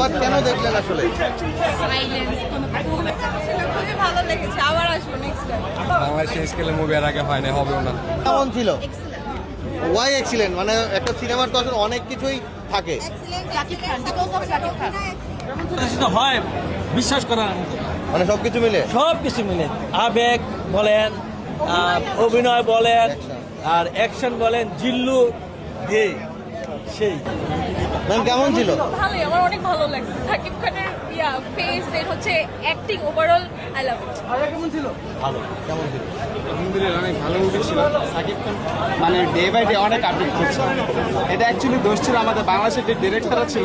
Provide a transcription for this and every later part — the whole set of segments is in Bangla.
বরবাদ কেন দেখলেন আসলে? সাইলেন্স কোনো খুবই ভালো লেগেছে আবার আসব নেক্সট টাইম বাংলাদেশের স্কেলে মুভি এর আগে হয় না হবেও না। কেমন ছিল? ওয়াই এক্সিলেন্ট মানে একটা সিনেমার তো আসলে অনেক কিছুই থাকে। হয় বিশ্বাস করার। মানে সবকিছু মিলে? সব কিছু মিলে। আবেগ বলেন অভিনয় বলেন আর অ্যাকশন বলেন জিল্লু দে সেই। ম্যাম কেমন ছিল? ভালোই আমার অনেক ভালো লাগছে। শাকিব খানের ইয়া ফেস এর হচ্ছে acting overall I love it কেমন ছিল? আলহামদুলিল্লাহ অনেক ভালো মুভি ছিল। সাকিব খান? মানে ডে বাই ডে অনেক আপডেট করছে। এটা অ্যাকচুয়ালি দোষ ছিল আমাদের বাংলাদেশের যে ডিরেক্টর ছিল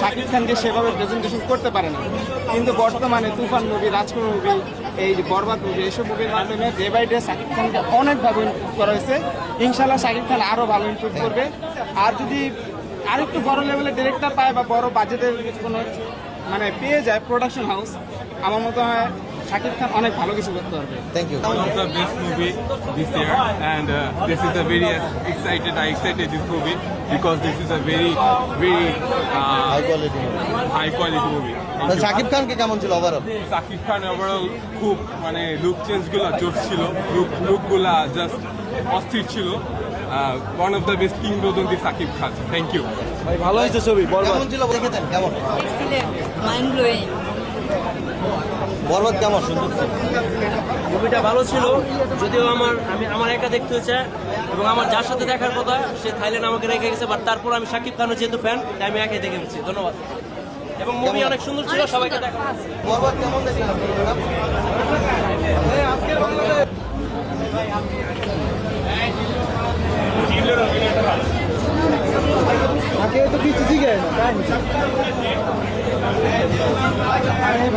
সাকিব খানকে সেভাবে প্রেজেন্টেশন করতে পারে না কিন্তু বর্তমানে তুফান মুভি রাজকুমার মুভি এই যে বরবাদ মুভি এইসব মুভির মাধ্যমে ডে বাই ডে শাকিব খানকে অনেকভাবে ইম্প্রুভ করা হয়েছে। ইনশাল্লাহ শাকিব খান আরও ভালো ইম্প্রুভ করবে। আর যদি আরেকটু বড় লেভেলে ডিরেক্টর পায় বা বড় বাজেটের কোনো মানে পেয়ে যায় প্রোডাকশন হাউস আমার মতো হয় শাকিব খান অনেক ভালো কিছু করতে পারবে। Thank you of the best movie this year, and uh, this is a very excited. I excited this movie because this is a very, very high quality high quality movie. Thank you. Shakib খানকে কেমন ছিল ওভারঅল সাকিব খান ওভারঅল খুব মানে লুক চেঞ্জগুলো জোর ছিল। লুক লুকগুলা জাস্ট অস্থির ছিল। ওয়ান অফ দ্য বেস্ট কিংবদন্তি সাকিব খান থ্যাংক ইউ ভাই ভালো হয়েছে ছবি কেমন ছিল? দেখেছেন কেমন? এক্সিলেন্ট মাইন্ড ব্লোয়িং বরবাদ কেমন? সুন্দর মুভিটা ভালো ছিল যদিও আমার আমি আমার একা দেখতে হয়েছে এবং আমার যার সাথে দেখার কথা সে থাইল্যান্ড আমাকে রেখে গেছে বাট তারপর আমি শাকিব খানের যেহেতু ফ্যান তাই আমি একাই দেখে গেছি ধন্যবাদ। এবং মুভি অনেক সুন্দর ছিল সবাইকে দেখা। বরবাদ কেমন দেখলেন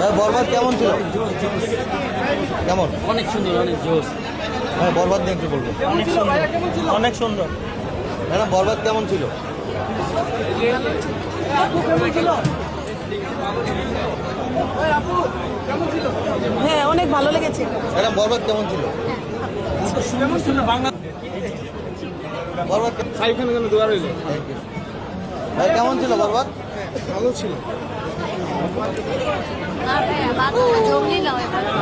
ভাই বরবাদ কেমন ছিল? কেমন? অনেক সুন্দর অনেক জোস হ্যাঁ বরবাদ নিয়ে একটু বলব? অনেক সুন্দর। অনেক সুন্দর। ম্যাডাম বরবাদ কেমন ছিল? হ্যাঁ অনেক ভালো লেগেছে। ম্যাডাম বরবাদ কেমন ছিল? সুন্দর সুন্দর বাংলা বরবাদ কে- সাকিব খানের জন্য দোয়া রইল। Thank you. ভাই কেমন ছিল বরবাদ? ভালো ছিল।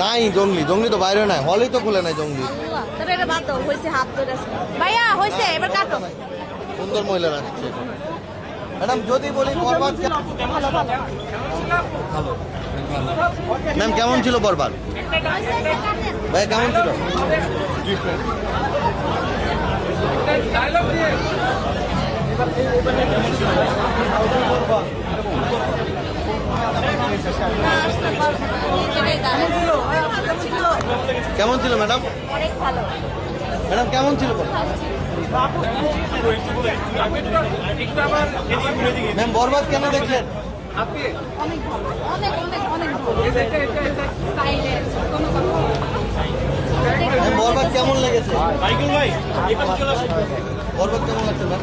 নাই জঙ্গলি জঙ্গলি তো বাইরে নাই হলেই তো খুলে নাই জঙ্গলি সুন্দর মহিলারা আসছে ম্যাডাম যদি বলি বরবাদ ভালো। ম্যাম কেমন ছিল বরবাদ? ভাই কেমন ছিল? কেমন ছিল ম্যাডাম? ম্যাডাম কেমন ছিল? ম্যাম বরবাদ কেন দেখলেন? বরবাদ কেমন লেগেছে? বরবাদ কেমন লাগছে ম্যাম?